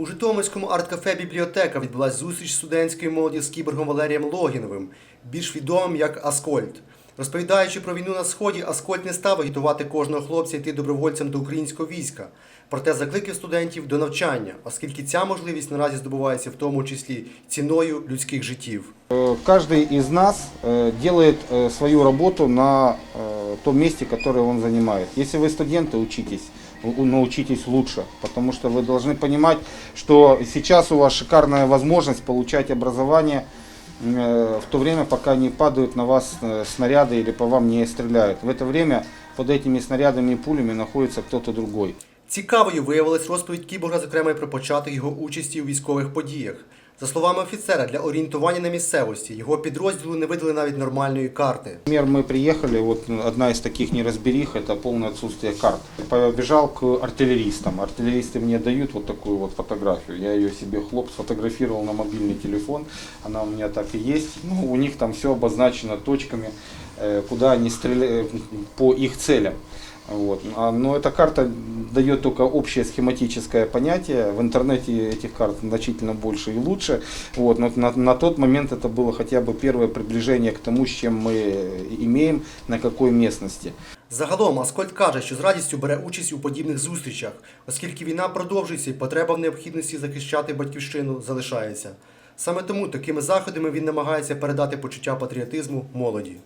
У Житомирському арт-кафе бібліотека відбулася зустріч студентської молоді з кіборгом Валерієм Логіновим, більш відомим як Аскольд. Розповідаючи про війну на сході, Аскольд не став агітувати кожного хлопця йти добровольцем до українського війська. Проте закликав студентів до навчання, оскільки ця можливість наразі здобувається в тому числі ціною людських життів. Э, Каждый из нас э, делает э, свою работу на э, том месте, которое он занимает. Если вы студенты, учитесь, у- научитесь лучше, потому что вы должны понимать, что сейчас у вас шикарная возможность получать образование э, в то время, пока не падают на вас э, снаряды или по вам не стреляют. В это время под этими снарядами и пулями находится кто-то другой. Цікавою виявилась розповідь кіборга, зокрема й про початок його участі у військових подіях. За словами офіцера, для орієнтування на місцевості його підрозділу не видали навіть нормальної карти. Например, мы приехали, вот одна из таких неразберих, это полное отсутствие карт. Побежал к артиллеристам. Артиллеристы мне дают вот такую вот фотографию. Я ее себе хлоп сфотографировал на мобильный телефон. Она у меня так и есть. Ну, у них там все обозначено точками, э, куда они стреляют по их целям. Вот. А, Но эта карта дает только общее схематическое понятие. В интернете этих карт значительно больше и лучше. Вот. Но на, на тот момент это было хотя бы первое приближение к тому, с чем мы имеем, на какой местности. Загалом Аскольд каже, що з радістю бере участь у подібних зустрічах, оскільки війна продовжується і потреба в необхідності захищати батьківщину залишається. Саме тому такими заходами він намагається передати почуття патріотизму молоді.